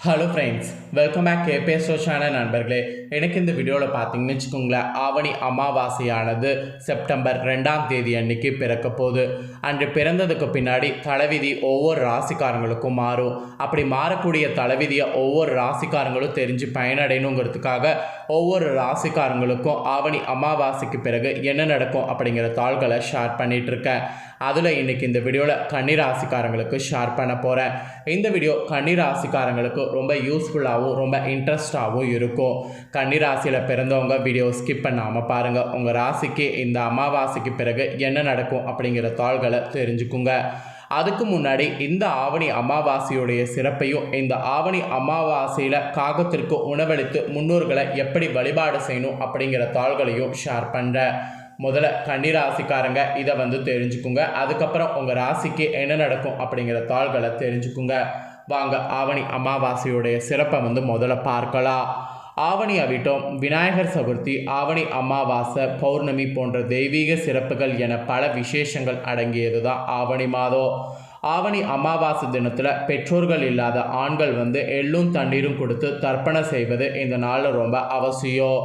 Hello friends welcome back KBSO channel நண்பர்களே. எனக்கு இந்த வீடியோவில் பார்த்தீங்கன்னு வச்சுக்கோங்களேன் ஆவணி அமாவாசையானது செப்டம்பர் ரெண்டாம் தேதி அன்னைக்கு பிறக்க போகுது. அன்று பிறந்ததுக்கு பின்னாடி தலைவிதி ஒவ்வொரு ராசிக்காரங்களுக்கும் மாறும். அப்படி மாறக்கூடிய தலைவிதியை ஒவ்வொரு ராசிக்காரங்களும் தெரிஞ்சு பயனடையணுங்கிறதுக்காக ஒவ்வொரு ராசிக்காரங்களுக்கும் ஆவணி அமாவாசைக்கு பிறகு என்ன நடக்கும் அப்படிங்கிற தாள்களை ஷேர் பண்ணிகிட்ருக்கேன் அதில் இன்னைக்கு இந்த வீடியோவில் கன்னிராசிக்காரங்களுக்கு ஷேர் பண்ண போகிறேன் இந்த வீடியோ கன்னிராசிக்காரங்களுக்கு ரொம்ப யூஸ்ஃபுல்லாகவும் ரொம்ப இன்ட்ரெஸ்டாகவும் இருக்கும். கன்னிராசியில் பிறந்தவங்க வீடியோ ஸ்கிப் பண்ணாமல் பாருங்கள் உங்கள் ராசிக்கு இந்த அமாவாசைக்கு பிறகு என்ன நடக்கும் அப்படிங்கிற தாள்களை தெரிஞ்சுக்குங்க. அதுக்கு முன்னாடி இந்த ஆவணி அமாவாசையுடைய சிறப்பையும் இந்த ஆவணி அமாவாசையில் காகத்திற்கு உணவளித்து முன்னோர்களை எப்படி வழிபாடு செய்யணும் அப்படிங்கிற தாள்களையும் ஷேர் பண்ணுறேன் முதல்ல கன்னிராசிக்காரங்க இதை வந்து தெரிஞ்சுக்குங்க. அதுக்கப்புறம் உங்கள் ராசிக்கு என்ன நடக்கும் அப்படிங்கிற தாள்களை தெரிஞ்சுக்குங்க. வாங்க ஆவணி அமாவாசையுடைய சிறப்பை வந்து முதல்ல பார்க்கலாம். ஆவணி அவிட்டம் விநாயகர் சதுர்த்தி ஆவணி அமாவாசை பௌர்ணமி போன்ற தெய்வீக சிறப்புகள் என பல விசேஷங்கள் அடங்கியது தான் ஆவணி மாதம். ஆவணி அமாவாசை தினத்தில் பெற்றோர்கள் இல்லாத ஆண்கள் வந்து எள்ளும் தண்ணீரும் கொடுத்து தர்ப்பணம் செய்வது இந்த நாளில் ரொம்ப அவசியம்.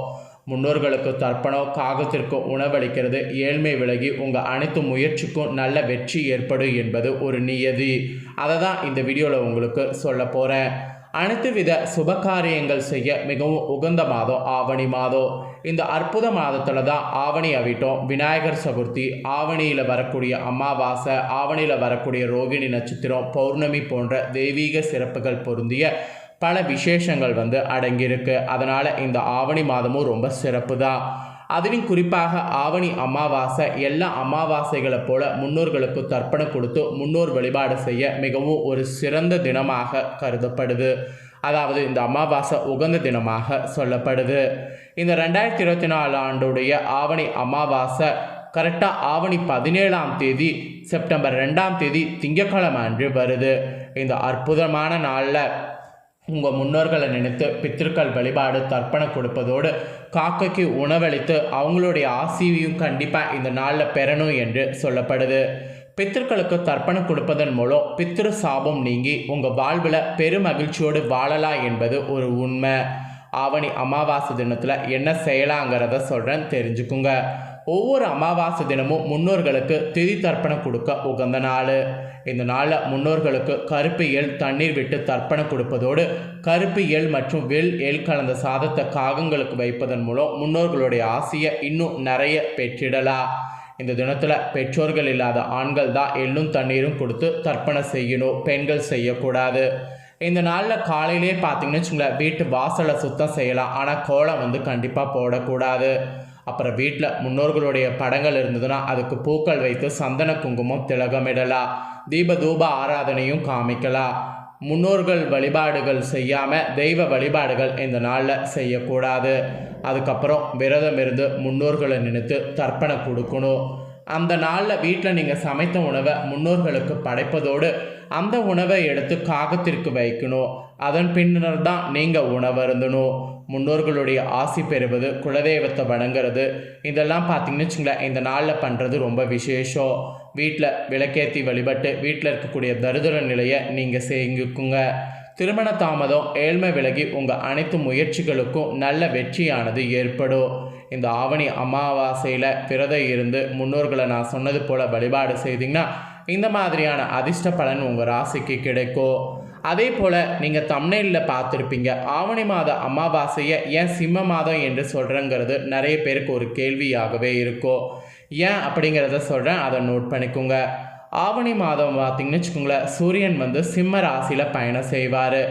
முன்னோர்களுக்கு தர்ப்பணம் காகத்திற்கு உணவளிக்கிறது. ஏழ்மை விலகி உங்கள் அனைத்து முயற்சிக்கும் நல்ல வெற்றி ஏற்படும் என்பது ஒரு நியதி. அதை தான் இந்த வீடியோவில் உங்களுக்கு சொல்ல போகிறேன் அனைத்து வித சுபகாரியங்கள் செய்ய மிகவும் உகந்த மாதம் ஆவணி மாதம். இந்த அற்புத மாதத்தில் தான் ஆவணி அவிட்டோம். விநாயகர் சதுர்த்தி ஆவணியில் வரக்கூடிய அமாவாசை ஆவணியில் வரக்கூடிய ரோகிணி நட்சத்திரம் பௌர்ணமி போன்ற தெய்வீக சிறப்புகள் பொருந்திய பல விசேஷங்கள் வந்து அடங்கியிருக்கு. அதனால் இந்த ஆவணி மாதமும் ரொம்ப சிறப்பு தான் அதிலும் குறிப்பாக ஆவணி அமாவாசை எல்லா அமாவாசைகளை போல முன்னோர்களுக்கு தர்ப்பணம் கொடுத்து முன்னோர் வழிபாடு செய்ய மிகவும் ஒரு சிறந்த தினமாக கருதப்படுது. அதாவது இந்த அமாவாசை உகந்த தினமாக சொல்லப்படுது. இந்த ரெண்டாயிரத்தி இருபத்தி நாலு ஆண்டுடைய ஆவணி அமாவாசை கரெக்டாக ஆவணி பதினேழாம் தேதி செப்டம்பர் ரெண்டாம் தேதி திங்கட்கிழமை அன்று வருது. இந்த அற்புதமான நாளில் உங்கள் முன்னோர்களை நினைத்து பித்திருக்கள் வழிபாடு தர்ப்பணம் கொடுப்பதோடு காக்கைக்கு உணவளித்து அவங்களுடைய ஆசியையும் கண்டிப்பாக இந்த நாளில் பெறணும் என்று சொல்லப்படுது. பித்திருக்களுக்கு தர்ப்பணம் கொடுப்பதன் மூலம் பித்திரு சாபம் நீங்கி உங்கள் வாழ்வில் பெருமகிழ்ச்சியோடு வாழலாம் என்பது ஒரு உண்மை. ஆவணி அமாவாசை தினத்தில் என்ன செய்யலாங்கிறத சொல்கிறேன் தெரிஞ்சுக்குங்க. ஒவ்வொரு அமாவாசை தினமும் முன்னோர்களுக்கு திதி தர்ப்பணம் கொடுக்க உகந்த நாள். இந்த நாளில் முன்னோர்களுக்கு கருப்பு எல் தண்ணீர் விட்டு தர்ப்பணம் கொடுப்பதோடு கருப்பு எல் மற்றும் வெள் எல் கலந்த சாதத்தை காகங்களுக்கு வைப்பதன் மூலம் முன்னோர்களுடைய ஆசையை இன்னும் நிறைய பெற்றிடலாம். இந்த தினத்தில் பெற்றோர்கள் இல்லாத ஆண்கள் தான் எள்ளும் தண்ணீரும் கொடுத்து தர்ப்பணம் செய்யணும். பெண்கள் செய்யக்கூடாது. இந்த நாளில் காலையிலே பார்த்தீங்கன்னு வச்சுங்களேன் வீட்டு வாசலை சுத்தம் செய்யலாம். ஆனால் கோலம் வந்து கண்டிப்பாக போடக்கூடாது. அப்புறம் வீட்டில் முன்னோர்களுடைய படங்கள் இருந்ததுன்னா அதுக்கு பூக்கள் வைத்து சந்தன குங்குமம் திலகமிடலாம் தீப தூப ஆராதனையும் காமிக்கலாம் முன்னோர்கள் வழிபாடுகள் செய்யாமல் தெய்வ வழிபாடுகள் இந்த நாளில் செய்யக்கூடாது. அதுக்கப்புறம் விரதம் இருந்து முன்னோர்களை நினைத்து தர்ப்பணம் கொடுக்கணும். அந்த நாளில் வீட்டில் நீங்கள் சமைத்த உணவை முன்னோர்களுக்கு படைப்பதோடு அந்த உணவை எடுத்து காகத்திற்கு வைக்கணும். அதன் பின்னர் தான் நீங்கள் உணவருந்தணும். முன்னோர்களுடைய ஆசி பெறுவது குலதெய்வத்தை வணங்குறது இதெல்லாம் பார்த்தீங்கன்னு வச்சுங்களேன் இந்த நாளில் பண்ணுறது ரொம்ப விசேஷம். வீட்டில் விளக்கேற்றி வழிபட்டு வீட்டில் இருக்கக்கூடிய தரிதிர நிலையை நீங்கள் செஞ்சுக்குங்க திருமண தாமதம் ஏழ்மை விலகி உங்கள் அனைத்து முயற்சிகளுக்கும் நல்ல வெற்றியானது ஏற்படும். இந்த ஆவணி அமாவாசையில் விரதம் இருந்து முன்னோர்களை நான் சொன்னது போல் வழிபாடு செய்தீங்கன்னா இந்த மாதிரியான அதிர்ஷ்ட பலன் உங்கள் ராசிக்கு கிடைக்கும். அதே போல் நீங்கள் தம்னையில் பார்த்துருப்பீங்க ஆவணி மாத அமாவாசையை ஏன் சிம்ம மாதம் என்று சொல்கிறேங்கிறது நிறைய பேருக்கு ஒரு கேள்வியாகவே இருக்கும். ஏன் அப்படிங்கிறத சொல்கிறேன் அதை நோட் பண்ணிக்கோங்க. ஆவணி மாதம் பார்த்தீங்கன்னு வச்சுக்கோங்களேன் சூரியன் வந்து சிம்ம ராசியில் பயணம் செய்வார்.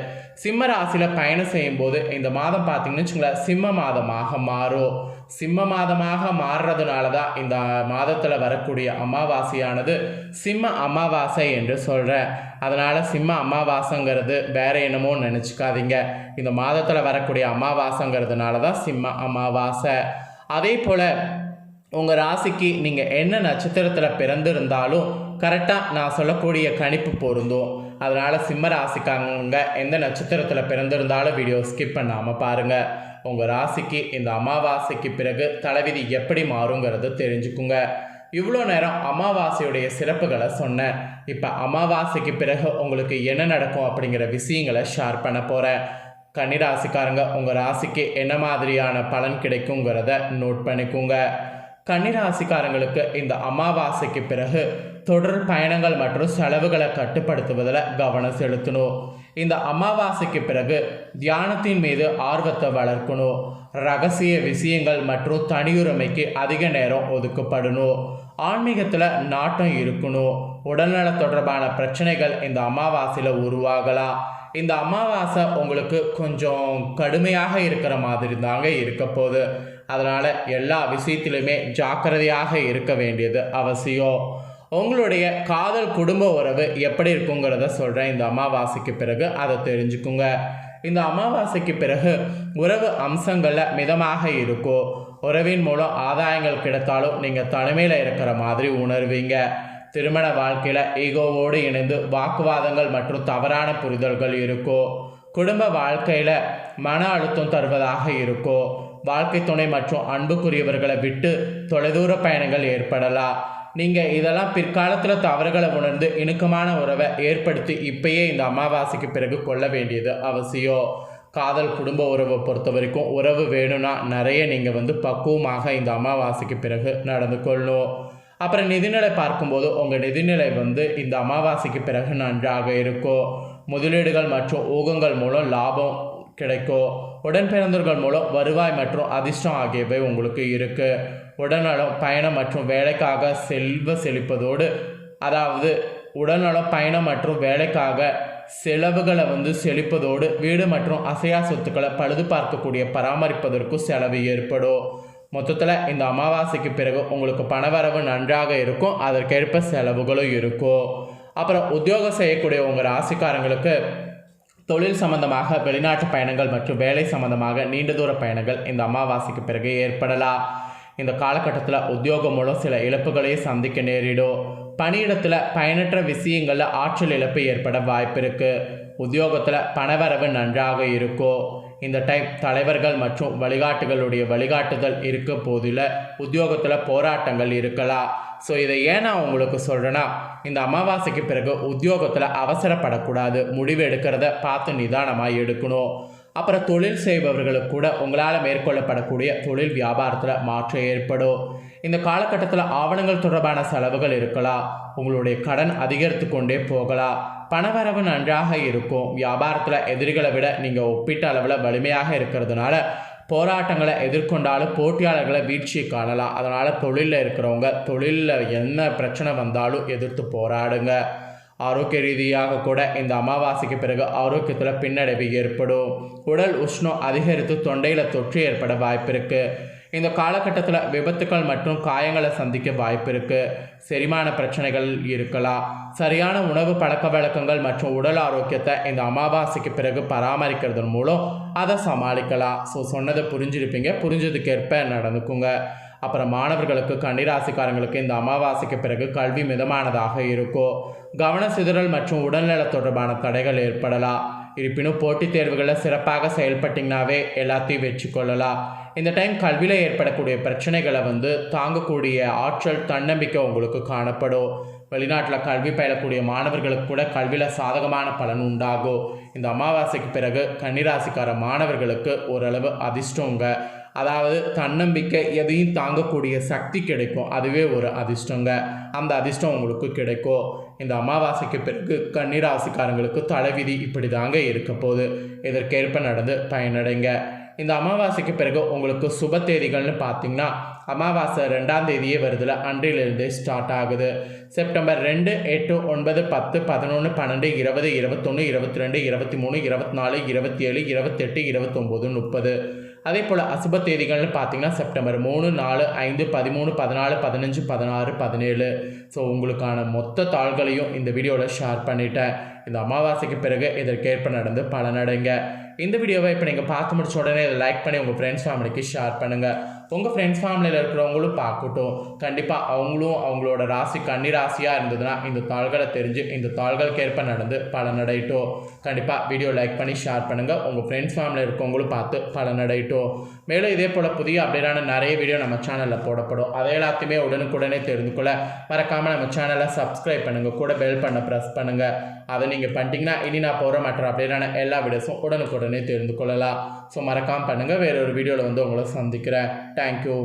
சிம்ம ராசியில் பயணம் செய்யும்போது இந்த மாதம் பார்த்தீங்கன்னு வச்சுக்கோங்களேன் சிம்ம மாதமாக மாறும். சிம்ம மாதமாக மாறுறதுனால தான் இந்த மாதத்தில் வரக்கூடிய அமாவாசையானது சிம்ம அமாவாசை என்று சொல்கிறேன் அதனால் சிம்ம அமாவாசைங்கிறது வேற என்னமோ நினச்சிக்காதீங்க. இந்த மாதத்தில் வரக்கூடிய அமாவாசைங்கிறதுனால தான் சிம்ம அமாவாசை. அதே போல் உங்கள் ராசிக்கு நீங்கள் என்ன நட்சத்திரத்தில் பிறந்திருந்தாலும் கரெக்டாக நான் சொல்லக்கூடிய கணிப்பு பொருந்தும். அதனால் சிம்ம ராசிக்காரங்க எந்த நட்சத்திரத்தில் பிறந்திருந்தாலும் வீடியோ ஸ்கிப் பண்ணாமல் பாருங்கள் உங்கள் ராசிக்கு இந்த அமாவாசைக்கு பிறகு தலைவிதி எப்படி மாறுங்கிறது தெரிஞ்சுக்குங்க. இவ்வளோ நேரம் அமாவாசையுடைய சிறப்புகளை சொன்னேன். இப்போ அமாவாசைக்கு பிறகு உங்களுக்கு என்ன நடக்கும் அப்படிங்கிற விஷயங்களை ஷேர் பண்ண போகிறேன் கன்னிராசிக்காரங்க உங்கள் ராசிக்கு என்ன மாதிரியான பலன் கிடைக்குங்கிறத நோட் பண்ணிக்கோங்க. கன்னிராசிக்காரங்களுக்கு இந்த அமாவாசைக்கு பிறகு தொடர் பயணங்கள் மற்றும் செலவுகளை கட்டுப்படுத்துவதில் கவனம் செலுத்தணும். இந்த அமாவாசைக்கு பிறகு தியானத்தின் மீது ஆர்வத்தை வளர்க்கணும். ரகசிய விஷயங்கள் மற்றும் தனியுரிமைக்கு அதிக நேரம் ஒதுக்கப்படணும். ஆன்மீகத்தில் நாட்டம் இருக்கணும். உடல்நல தொடர்பான பிரச்சனைகள் இந்த அமாவாசையில் உருவாகலாம். இந்த அமாவாசை உங்களுக்கு கொஞ்சம் கடுமையாக இருக்கிற மாதிரி தாங்க இருக்க போகுது. அதனால் எல்லா விஷயத்திலுமே ஜாக்கிரதையாக இருக்க வேண்டியது அவசியம். உங்களுடைய காதல் குடும்ப உறவு எப்படி இருக்குங்கிறத சொல்கிறேன் இந்த அமாவாசைக்கு பிறகு அதை தெரிஞ்சுக்குங்க. இந்த அமாவாசைக்கு பிறகு உறவு அம்சங்களில் மிதமாக இருக்கும் உறவின் மூலம் ஆதாயங்கள் கிடைத்தாலும் நீங்கள் தனிமையில் இருக்கிற மாதிரி உணர்வீங்க. திருமண வாழ்க்கையில் ஈகோவோடு இணைந்து வாக்குவாதங்கள் மற்றும் தவறான புரிதல்கள் இருக்கும் குடும்ப வாழ்க்கையில் மன அழுத்தம் தருவதாக இருக்கும் வாழ்க்கை துணை மற்றும் அன்புக்குரியவர்களை விட்டு தொலைதூர பயணங்கள் ஏற்படலாம். நீங்கள் இதெல்லாம் பிற்காலத்தில் தவறுகளை உணர்ந்து இணுக்கமான உறவை ஏற்படுத்தி இப்பயே இந்த அமாவாசைக்கு பிறகு கொள்ள வேண்டியது அவசியம். காதல் குடும்ப உறவை பொறுத்த வரைக்கும் உறவு வேணும்னா நிறைய நீங்கள் வந்து பக்குவமாக இந்த அமாவாசைக்கு பிறகு நடந்து கொள்ளணும். அப்புறம் நிதிநிலை பார்க்கும்போது உங்கள் நிதிநிலை வந்து இந்த அமாவாசைக்கு பிறகு நன்றாக இருக்கும். முதலீடுகள் மற்றும் ஊகங்கள் மூலம் லாபம் கிடைக்கும் உடன்பிறந்தவர்கள் மூலம் வருவாய் மற்றும் அதிர்ஷ்டம் ஆகியவை உங்களுக்கு இருக்குது உடல்நலம் பயணம் மற்றும் வேலைக்காக செல்வ செழிப்பதோடு அதாவது உடல்நலம் பயணம் மற்றும் வேலைக்காக செலவுகளை வந்து செழிப்பதோடு வீடு மற்றும் அசையா சொத்துக்களை பழுது பார்க்கக்கூடிய பராமரிப்பதற்கும் செலவு ஏற்படும். மொத்தத்தில் இந்த அமாவாசைக்கு பிறகு உங்களுக்கு பணவரவு நன்றாக இருக்கும். அதற்கேற்ப செலவுகளும் இருக்கும். அப்புறம் உத்தியோகம் செய்யக்கூடிய உங்கள் ராசிக்காரங்களுக்கு தொழில் சம்பந்தமாக வெளிநாட்டு பயணங்கள் மற்றும் வேலை சம்பந்தமாக நீண்ட தூர பயணங்கள் இந்த அமாவாசைக்கு பிறகு ஏற்படலாம். இந்த காலகட்டத்தில் உத்தியோகம் மூலம் சில இழப்புகளையும் சந்திக்க நேரிடும். பணியிடத்தில் பயனற்ற விஷயங்களில் ஆற்றல் இழப்பு ஏற்பட வாய்ப்பு இருக்குது உத்தியோகத்தில் பணவரவு நன்றாக இருக்கும் இந்த டைம் தலைவர்கள் மற்றும் வழிகாட்டுகளுடைய வழிகாட்டுதல் இருக்க போதில் உத்தியோகத்தில் போராட்டங்கள் இருக்கலாம். ஸோ இதை ஏன் நான் உங்களுக்கு சொல்கிறேன்னா இந்த அமாவாசைக்கு பிறகு உத்தியோகத்தில் அவசரப்படக்கூடாது. முடிவு எடுக்கிறத பார்த்து நிதானமாக எடுக்கணும். அப்புறம் தொழில் செய்பவர்களுக்கு கூட உங்களால் மேற்கொள்ளப்படக்கூடிய தொழில் வியாபாரத்தில் மாற்றம் ஏற்படும். இந்த காலகட்டத்தில் ஆவணங்கள் தொடர்பான செலவுகள் இருக்கலாம். உங்களுடைய கடன் அதிகரித்து கொண்டே போகலாம். பணவரவு நன்றாக இருக்கும். வியாபாரத்தில் எதிரிகளை விட நீங்கள் ஒப்பிட்ட அளவில் வலிமையாக இருக்கிறதுனால போராட்டங்களை எதிர்கொண்டாலும் போட்டியாளர்களை வீழ்ச்சியை காணலாம். அதனால் தொழிலில் இருக்கிறவங்க தொழிலில் என்ன பிரச்சனை வந்தாலும் எதிர்த்து போராடுங்க. ஆரோக்கிய ரீதியாக கூட இந்த அமாவாசைக்கு பிறகு ஆரோக்கியத்தில் பின்னடைவு ஏற்படும். உடல் உஷ்ணம் அதிகரித்து தொண்டையில் தொற்று ஏற்பட வாய்ப்பு இருக்குது இந்த காலகட்டத்தில் விபத்துக்கள் மற்றும் காயங்களை சந்திக்க வாய்ப்பு இருக்குது செரிமான பிரச்சனைகள் இருக்கலாம். சரியான உணவு பழக்க வழக்கங்கள் மற்றும் உடல் ஆரோக்கியத்தை இந்த அமாவாசைக்கு பிறகு பராமரிக்கிறதன் மூலம் அதை சமாளிக்கலாம். ஸோ சொன்னதை புரிஞ்சிருப்பீங்க. புரிஞ்சதுக்கேற்ப நடந்துக்குங்க. அப்புறம் மாணவர்களுக்கு கன்னிராசிக்காரங்களுக்கு இந்த அமாவாசைக்கு பிறகு கல்வி மிதமானதாக இருக்கும். கவன சிதறல் மற்றும் உடல்நல தொடர்பான தடைகள் ஏற்படலாம். இருப்பினும் போட்டித் தேர்வுகளில் சிறப்பாக செயல்பட்டிங்கனாவே எல்லாத்தையும் வெற்றி கொள்ளலாம் இந்த டைம் கல்வியில் ஏற்படக்கூடிய பிரச்சனைகளை வந்து தாங்கக்கூடிய ஆற்றல் தன்னம்பிக்கை உங்களுக்கு காணப்படும். வெளிநாட்டில் கல்வி பயிலக்கூடிய மாணவர்களுக்கு கூட கல்வியில் சாதகமான பலன் உண்டாகும். இந்த அமாவாசைக்கு பிறகு கன்னிராசிக்கார மாணவர்களுக்கு ஓரளவு அதிர்ஷ்டங்க. அதாவது தன்னம்பிக்கை எதையும் தாங்கக்கூடிய சக்தி கிடைக்கும். அதுவே ஒரு அதிர்ஷ்டங்க. அந்த அதிர்ஷ்டம் உங்களுக்கு கிடைக்கும். இந்த அமாவாசைக்கு பிறகு கண்ணீராசிக்காரங்களுக்கு தலைவிதி இப்படி தாங்க இருக்க போகுது. இதற்கேற்ப நடந்து பயனடைங்க. இந்த அமாவாசைக்கு பிறகு உங்களுக்கு சுப தேதிகள்னு பார்த்தீங்கன்னா அமாவாசை ரெண்டாம் தேதியே வருதுல. அன்றிலிருந்தே ஸ்டார்ட் ஆகுது. செப்டம்பர் ரெண்டு எட்டு ஒன்பது பத்து பதினொன்று பன்னெண்டு இருபது இருபத்தொன்று இருபத்தி ரெண்டு இருபத்தி மூணு இருபத்தி நாலு இருபத்தி ஏழு இருபத்தெட்டு இருபத்தொம்போது முப்பது. அதே போல் அசுப தேதிகள்னு பார்த்தீங்கன்னா செப்டம்பர் மூணு நாலு ஐந்து பதிமூணு பதினாலு பதினஞ்சு பதினாறு பதினேழு. ஸோ உங்களுக்கான மொத்த தாள்களையும் இந்த வீடியோவில் ஷேர் பண்ணிட்டேன். இந்த அமாவாசைக்கு பிறகு இதற்கேற்ப நடந்து பலனடைங்க இந்த வீடியோவை இப்போ நீங்கள் பார்த்து முடிச்ச உடனே இதை லைக் பண்ணி உங்கள் ஃப்ரெண்ட்ஸ் ஃபேமிலிக்கு ஷேர் பண்ணுங்கள் உங்கள் ஃப்ரெண்ட்ஸ் ஃபேமிலியில் இருக்கிறவங்களும் பார்க்கட்டும். கண்டிப்பாக அவங்களும் அவங்களோட ராசி கன்னி ராசியாக இருந்ததுன்னா இந்த தாள்களை தெரிஞ்சு இந்த தாள்களுக்கு ஏற்ப நடந்து பலனடையட்டும் கண்டிப்பாக வீடியோ லைக் பண்ணி ஷேர் பண்ணுங்கள் உங்கள் ஃப்ரெண்ட்ஸ் ஃபேமிலியில் இருக்கவங்களும் பார்த்து பலனடையட்டும் மேலும் இதே போல் புதிய அப்டேட்டான நிறைய வீடியோ நம்ம சேனலில் போடப்படும். அதை எல்லாத்தையுமே உடனுக்குடனே தெரிந்து கொள்ள மறக்காமல் நம்ம சேனலை சப்ஸ்கிரைப் பண்ணுங்கள் கூட பெல் பண்ண ப்ரெஸ் பண்ணுங்கள் அதை நீங்கள் பண்ணிட்டீங்கன்னா இனி நான் போகிற மற்ற அப்படியான எல்லா வீடியோஸும் உடனுக்குடனே தெரிந்து கொள்ளலாம். ஸோ மறக்காமல் பண்ணுங்கள் வேற ஒரு வீடியோவில் வந்து உங்களை சந்திக்கிறேன். தேங்க்யூ